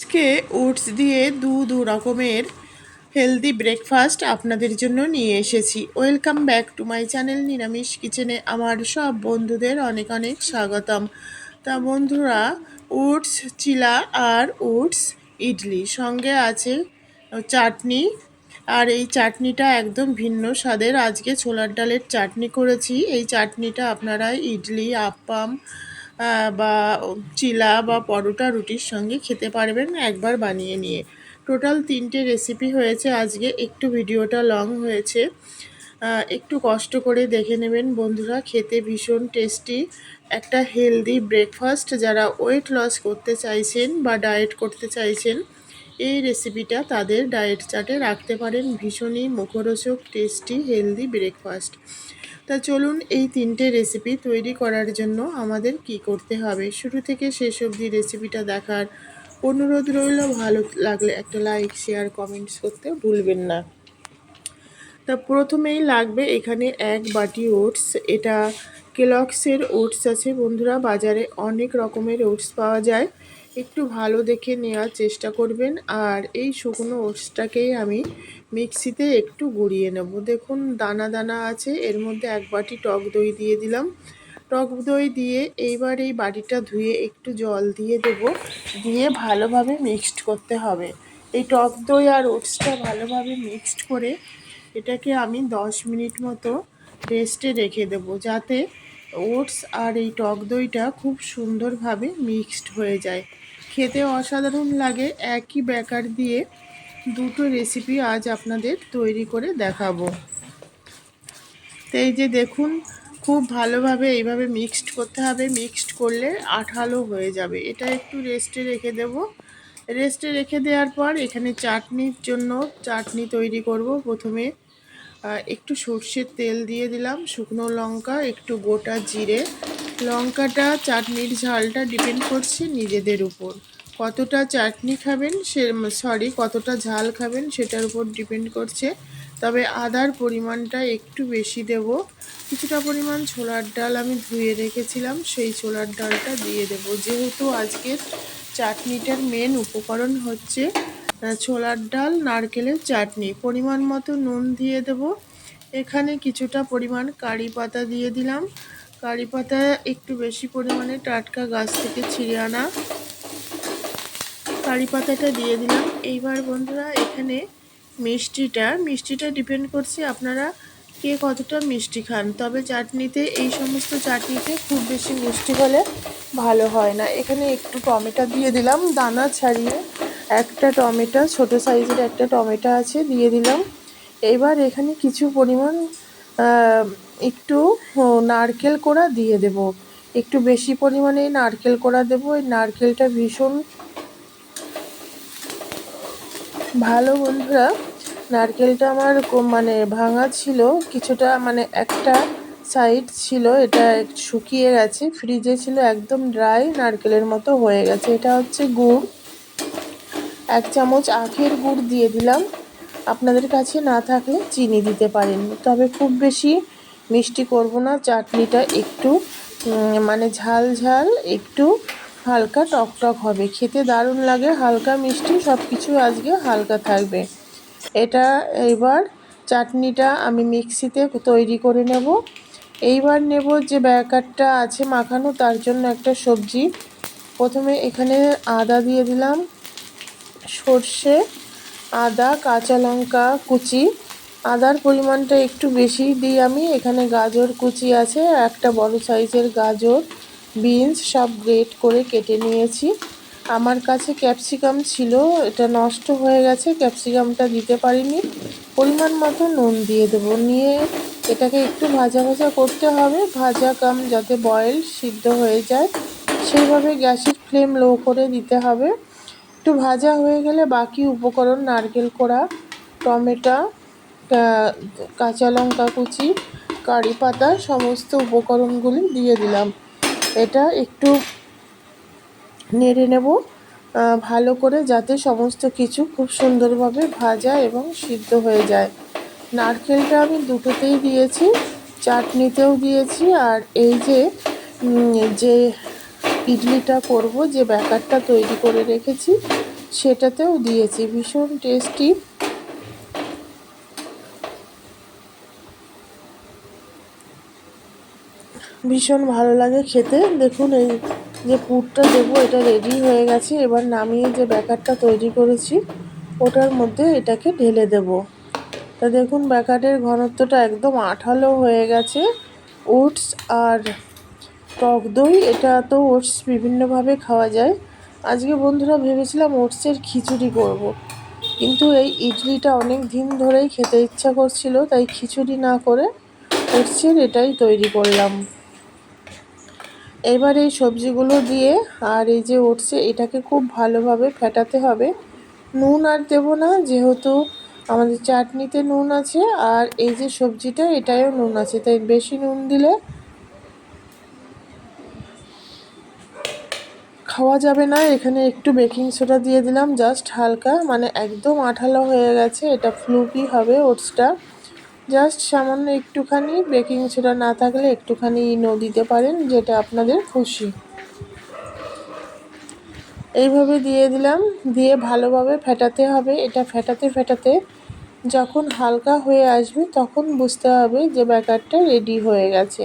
আজকে ওটস দিয়ে দু দু রকমের হেলদি ব্রেকফাস্ট আপনাদের জন্য নিয়ে এসেছি। Welcome back to my channel নিরামিষ কিচেনে আমার সব বন্ধুদের অনেক অনেক স্বাগতম। তা বন্ধুরা, ওটস চিলা আর ওটস ইডলি সঙ্গে আছে চাটনি। আর এই চাটনিটা একদম ভিন্ন স্বাদের। আজকে ছোলার ডালের চাটনি করেছি। এই চাটনিটা আপনারা ইডলি আপ্পাম বা চিলা বা পরোটা রুটির সঙ্গে খেতে পারবেন একবার বানিয়ে নিয়ে। টোটাল তিনটে রেসিপি হয়েছে। আজকে একটু ভিডিওটা লং হয়েছে। একটু কষ্ট করে দেখে নেবেন বন্ধুরা। খেতে ভীষণ টেস্টি একটা হেলদি ব্রেকফাস্ট যারা ওয়েট লস করতে চাইছেন বা ডায়েট করতে চাইছেন এই রেসিপিটা তাদের ডায়েট চার্টে রাখতে পারেন ভীষণই মুখরোচক টেস্টি হেলদি ব্রেকফাস্ট তা চলুন এই তিনটে রেসিপি তৈরি করার জন্য আমাদের কি করতে হবে? শুরু থেকে শেষ অবধি রেসিপিটা দেখার অনুরোধ রইল। ভালো লাগলে একটা লাইক শেয়ার কমেন্টস করতে ভুলবেন না। তা প্রথমেই লাগবে এখানে এক বাটি ওটস এটা কেলক্সের ওটস আছে। বন্ধুরা, বাজারে অনেক রকমের ওটস পাওয়া যায়। একটু ভালো দেখে নেওয়ার চেষ্টা করবেন। আর এই শুকনো ওটসটাকেই আমি মিক্সিতে একটু গুঁড়িয়ে নেব। দেখুন, দানা দানা আছে, এর মধ্যে এক বাটি টক দই দিয়ে দিলাম। টক দই দিয়ে এইবার এই বাটিটা ধুয়ে একটু জল দিয়ে দেব, দিয়ে ভালোভাবে মিক্সড করতে হবে। এই টক দই আর ওটসটা ভালোভাবে মিক্সড করে এটাকে আমি দশ মিনিট মতো রেস্টে রেখে দেব, যাতে ওটস আর এই টক দইটা খুব সুন্দরভাবে মিক্সড হয়ে যায়। খেতে অসাধারণ লাগে। একই ব্যাকার দিয়ে দুটো রেসিপি আজ আপনাদের তৈরি করে দেখাবো। তো এই যে দেখুন, খুব ভালোভাবে এইভাবে মিক্সড করতে হবে। মিক্সড করলে আঠালো হয়ে যাবে। এটা একটু রেস্টে রেখে দেব। রেস্টে রেখে দেওয়ার পর এখানে চাটনির জন্য চাটনি তৈরি করব। প্রথমে একটু সর্ষের তেল দিয়ে দিলাম, শুকনো লঙ্কা, একটু গোটা জিরে লঙ্কাটা, চাটনির ঝালটা ডিপেন্ড করছে নিজেদের উপর। কতটা চাটনি খাবেন, সে সরি কতটা ঝাল খাবেন সেটার উপর ডিপেন্ড করছে। তবে আদার পরিমাণটা একটু বেশি দেব। কিছুটা পরিমাণ ছোলার ডাল আমি ধুয়ে রেখেছিলাম, সেই ছোলার ডালটা দিয়ে দেব। যেহেতু আজকের চাটনিটার মেন উপকরণ হচ্ছে ছোলার ডাল, নারকেলের চাটনি। পরিমাণ মতো নুন দিয়ে দেব। এখানে কিছুটা পরিমাণ কারি পাতা দিয়ে দিলাম। কারি পাতা একটু বেশি পরিমাণে টাটকা গাছ থেকে ছিঁড়ে আনা। কারি পাতাটা দিয়ে দিলাম। এইবার বন্ধুরা এখানে মিষ্টিটা মিষ্টিটা ডিপেন্ড করছে আপনারা কে কতটা মিষ্টি খান। তবে চাটনিতে, এই সমস্ত চাটনিতে খুব বেশি মিষ্টি হলে ভালো হয় না। এখানে একটু টমেটো দিয়ে দিলাম, দানা ছাড়িয়ে একটা টমেটো, ছোট সাইজের একটা টমেটো আছে, দিয়ে দিলাম। এবার এখানে কিছু পরিমাণ একটু নারকেল কোড়া দিয়ে দেব। একটু বেশি পরিমাণে নারকেল কোড়া দেবো। এই নারকেলটা ভীষণ ভালো, বন্ধুরা। নারকেলটা আমার মানে ভাঙা ছিল। কিছুটা মানে একটা সাইড ছিল, এটা শুকিয়ে গেছে। ফ্রিজে ছিল, একদম ড্রাই নারকেলের মতো হয়ে গেছে। এটা হচ্ছে গুড়। এক চামচ আখের গুড় দিয়ে দিলাম। আপনাদের কাছে না থাকলে চিনি দিতে পারেন। তবে খুব বেশি মিষ্টি করব না, চাটনিটা একটু মানে ঝাল ঝাল, একটু হালকা টক টক হবে। খেতে দারুণ লাগে, হালকা মিষ্টি সব কিছু আজকে হালকা থাকবে। এটা এবার চাটনিটা আমি মিক্সিতে তৈরি করে নেব। এইবার নেব যে ব্যাকারটা আছে মাখানো, তার জন্য একটা সবজি। প্রথমে এখানে আদা দিয়ে দিলাম, সর্ষে, আদা, কাঁচা লঙ্কা কুচি আদার পরিমাণটা একটু বেশি দিই আমি। এখানে গাজর কুচি আছে, একটা বড় সাইজের গাজর, বিনস সব গ্রেট করে কেটে নিয়েছি। আমার কাছে ক্যাপসিকাম ছিল, এটা নষ্ট হয়ে গেছে, ক্যাপসিকামটা দিতে পারিনি। পরিমাণ মতো নুন দিয়ে দেবো। নিয়ে এটাকে একটু ভাজা ভাজা করতে হবে। ভাজা কাম যাতে বয়েল সিদ্ধ হয়ে যায়, সেইভাবে গ্যাসের ফ্লেম লো করে দিতে হবে। একটু ভাজা হয়ে গেলে বাকি উপকরণ, নারকেল কোড়া, টমেটো কাঁচা লঙ্কা কুচি, কারি পাতা, সমস্ত উপকরণগুলি দিয়ে দিলাম। এটা একটু নেড়ে নেব ভালো করে যাতে সমস্ত কিছু খুব সুন্দরভাবে ভাজা এবং সিদ্ধ হয়ে যায়। নারকেলটা আমি দুটোতেই দিয়েছি, চাটনিতেও দিয়েছি, আর এই যে যে ইডলিটা করব, যে ব্যাকারটা তৈরি করে রেখেছি, সেটাতেও দিয়েছি। ভীষণ টেস্টি ভীষণ ভালো লাগে খেতে। দেখুন এই যে পুরটা দেবো এটা রেডি হয়ে গেছে। এবার নামিয়ে যে ব্যাকারটা তৈরি করেছি, ওটার মধ্যে এটাকে ঢেলে দেব। তা দেখুন, ব্যাকারের ঘনত্বটা একদম আঠালো হয়ে গেছে। ওটস আর টক দই, এটা তো ওটস বিভিন্নভাবে খাওয়া যায়। আজকে বন্ধুরা ভেবেছিলাম ওটসের খিচুড়ি করব। কিন্তু এই ইডলিটা অনেক দিন ধরেই খেতে ইচ্ছা করছিল, তাই খিচুড়ি না করে ওটসের এটাই তৈরি করলাম। এবার এই সবজিগুলো দিয়ে আর এই যে উঠছে, এটাকে খুব ভালোভাবে ফেটাতে হবে। নুন আর দেবো না, যেহেতু আমাদের চাটনিতে নুন আছে আর এই যে সবজিটা এটাও নুন আছে, তাই বেশি নুন দিলে খাওয়া যাবে না। এখানে একটু বেকিং সোডা দিয়ে দিলাম, জাস্ট হালকা মানে একদম আঠালো হয়ে গেছে, এটা ফ্লুকি হবে ওটসটা। জাস্ট সামান্য একটুখানি বেকিং সোডা না থাকলে একটুখানি ইনো দিতে পারেন, যেটা আপনাদের খুশি। এইভাবে দিয়ে দিলাম, দিয়ে ভালোভাবে ফেটাতে হবে। এটা ফেটাতে ফেটাতে যখন হালকা হয়ে আসবে, তখন বুঝতে হবে যে ব্যাটারটা রেডি হয়ে গেছে।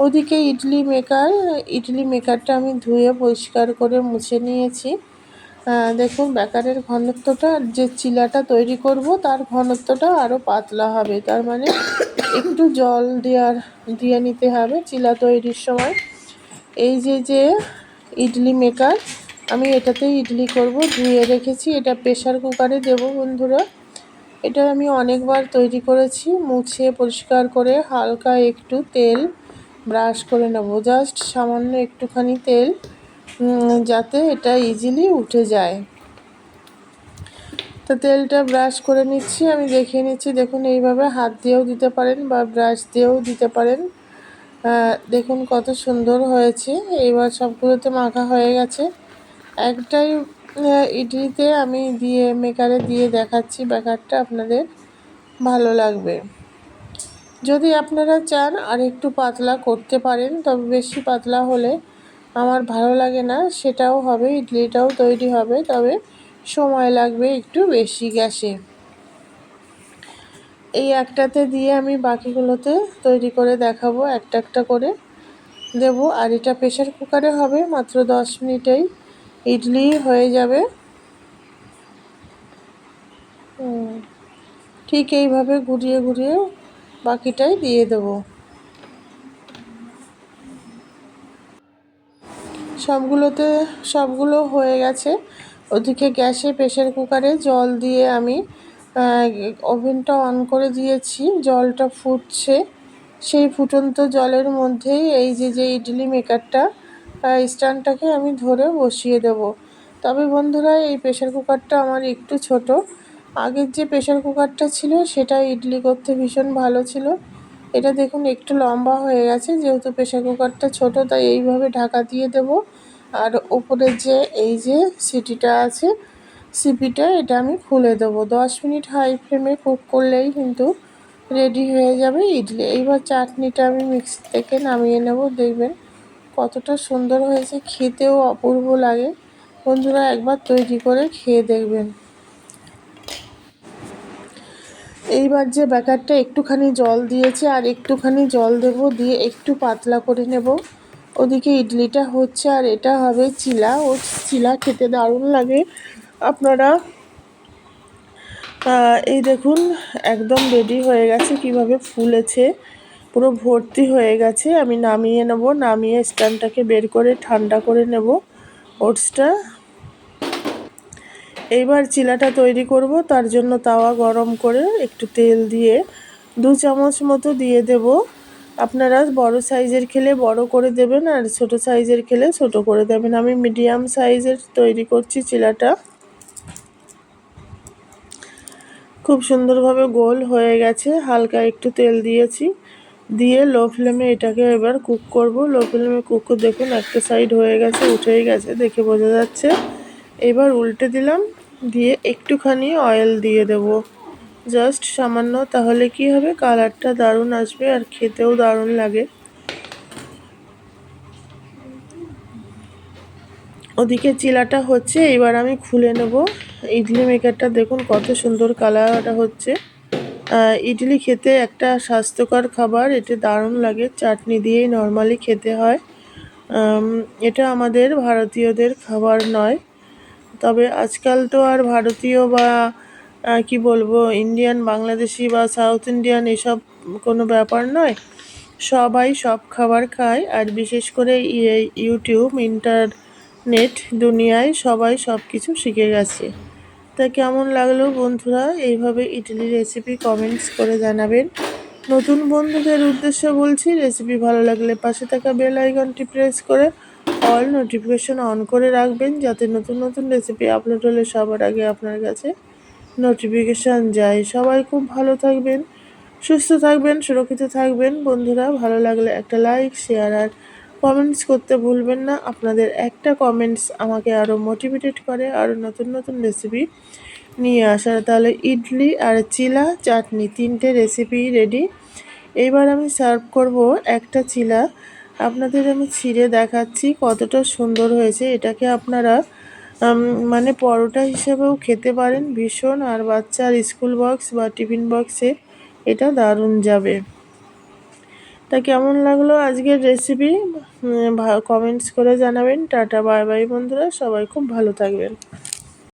ওদিকে ইডলি মেকার, ইডলি মেকারটা আমি ধুয়ে পরিষ্কার করে মুছে নিয়েছি। দেখুন ব্যাকারের ঘনত্বটা, যে চিলাটা তৈরি করব, তার ঘনত্বটা আরও পাতলা হবে। তার মানে একটু জল দেওয়ার, দিয়ে নিতে হবে চিলা তৈরির সময়। এই যে যে ইডলি মেকার, আমি এটাতে ইডলি করব, ধুয়ে রেখেছি। এটা প্রেশার কুকারে দেব বন্ধুরা। এটা আমি অনেকবার তৈরি করেছি। মুছে পরিষ্কার করে হালকা একটু তেল ব্রাশ করে নেব। জাস্ট সামান্য একটুখানি তেল। যাতে এটা ইজিলি উঠে যায়। তো তেলটা ব্রাশ করে নিচ্ছি, আমি দেখিয়ে নিচ্ছি। দেখুন, এইভাবে হাত দিয়েও দিতে পারেন বা ব্রাশ দিয়েও দিতে পারেন। দেখুন কত সুন্দর হয়েছে। এইবার সবগুলোতে মাখা হয়ে গেছে। একটাই ইডলিতে আমি দিয়ে মেকারে দিয়ে দেখাচ্ছি ব্যাকারটা আপনাদের ভালো লাগবে। যদি আপনারা চান আর একটু পাতলা করতে পারেন, তবে বেশি পাতলা হলে আমার ভালো লাগে না, সেটাও হবে, ইডলিটাও তৈরি হবে, তবে সময় লাগবে একটু বেশি গ্যাসে। এই একটাতে দিয়ে আমি বাকিগুলোতে তৈরি করে দেখাবো, একটা একটা করে দেব। আর এটা প্রেশার কুকারে হবে, মাত্র দশ মিনিটেই ইডলি হয়ে যাবে। ঠিক এইভাবে ঘুরিয়ে ঘুরিয়ে বাকিটাই দিয়ে দেব। সবগুলোতে, সবগুলো হয়ে গেছে। ওদিকে গ্যাসে প্রেশার কুকারে জল দিয়ে আমি ওভেনটা অন করে দিয়েছি। জলটা ফুটছে। সেই ফুটন্ত জলের মধ্যেই এই যে যে ইডলি মেকারটা স্ট্যান্ডটাকে আমি ধরে বসিয়ে দেব। তবে বন্ধুরা, এই প্রেশার কুকারটা আমার একটু ছোট। আগের যে প্রেশার কুকারটা ছিল, সেটা ইডলি করতে ভীষণ ভালো ছিল। এটা দেখুন, একটু লম্বা হয়ে গেছে, যেহেতু প্রেশার কুকারটা ছোট, তাই এইভাবে ঢাকা দিয়ে দেব। আর ওপরে যে, এই যে সিটিটা আছে, সিপিটা, এটা আমি খুলে দেবো। দশ মিনিট হাই ফ্লেমে কুক করলেই কিন্তু রেডি হয়ে যাবে ইডলি। এইবার চাটনিটা আমি মিক্সি থেকে নামিয়ে নেব, দেখবেন কতটা সুন্দর হয়েছে। খেতেও অপূর্ব লাগে। বন্ধুরা, একবার তৈরি করে খেয়ে দেখবেন। এইবার যে ব্যাকারটা একটুখানি জল দিয়েছে আর একটুখানি জল দেব, দিয়ে একটু পাতলা করে নেব। ওদিকে ইডলিটা হচ্ছে আর এটা হবে চিলা। ও চিলা খেতে দারুণ লাগে। আপনারা এই দেখুন, একদম রেডি হয়ে গেছে কীভাবে ফুলেছে। পুরো ভর্তি হয়ে গেছে। আমি নামিয়ে নেব, নামিয়ে স্ট্যান্ডটাকে বের করে ঠান্ডা করে নেব। ওটসটা এইবার চিলাটা তৈরি করব, তার জন্য তাওয়া গরম করে একটু তেল দিয়ে দু চামচ মতো দিয়ে দেব। আপনারা বড় সাইজের খেলে বড় করে দেবেন আর ছোট সাইজের খেলে ছোট করে দেবেন। আমি মিডিয়াম সাইজের তৈরি করছি চিলাটা। খুব সুন্দরভাবে গোল হয়ে গেছে, হালকা একটু তেল দিয়েছি। দিয়ে লো ফ্লেমে এটাকে এবার কুক করব। লো ফ্লেমে কুক দেখুন একটা সাইড হয়ে গেছে, উঠেই গেছে, দেখে বোঝা যাচ্ছে। এবার উল্টে দিলাম দিয়ে একটুখানি অয়েল দিয়ে দেব। জাস্ট সামান্য, তাহলে কি হবে? কালারটা দারুণ আসবে আর খেতেও দারুণ লাগে। ওদিকে চিলাটা হচ্ছে, এবার আমি খুলে নেব। ইডলি মেকারটা দেখুন কত সুন্দর কালারটা হচ্ছে। ইডলি খেতে একটা স্বাস্থ্যকর খাবার এটা দারুণ লাগে। চাটনি দিয়েই নর্মালি খেতে হয়। এটা আমাদের ভারতীয়দের খাবার নয়। তবে আজকাল তো আর ভারতীয় বা কি বলব ইন্ডিয়ান বাংলাদেশি বা সাউথ ইন্ডিয়ান এসব কোনো ব্যাপার নয়। সবাই সব খাবার খায় আর বিশেষ করে ইউটিউব ইন্টারনেট দুনিয়ায় সবাই সব কিছু শিখে গেছে। তা কেমন লাগল বন্ধুরা? এইভাবে ইডলি রেসিপি কমেন্টস করে জানাবেন। নতুন বন্ধুদের উদ্দেশ্যে বলছি রেসিপি ভালো লাগলে পাশে থাকা বেল আইকনটি প্রেস করে অল নোটিফিকেশন অন করে রাখবেন যাতে নতুন নতুন রেসিপি আপলোড হলে সবার আগে আপনার কাছে নোটিফিকেশান যায়। সবাই খুব ভালো থাকবেন, সুস্থ থাকবেন, সুরক্ষিত থাকবেন। বন্ধুরা, ভালো লাগলে একটা লাইক শেয়ার আর কমেন্টস করতে ভুলবেন না। আপনাদের একটা কমেন্টস আমাকে আরও মোটিভেটেড করে আরও নতুন নতুন রেসিপি নিয়ে আসার। তাহলে ইডলি আর চিলা চাটনি তিনটে রেসিপি রেডি এবার আমি সার্ভ করব একটা চিলা আপনাদের আমি ছিঁড়ে দেখাচ্ছি কতটা সুন্দর হয়েছে। এটাকে আপনারা মানে পরোটা হিসেবেও খেতে পারেন ভীষণ। আর বাচ্চার স্কুল বক্স বা টিফিন বক্সে এটা দারুণ যাবে। তা কেমন লাগল আজকের রেসিপি কমেন্টস করে জানাবেন। টাটা, বাই বাই বন্ধুরা। সবাই খুব ভালো থাকবেন।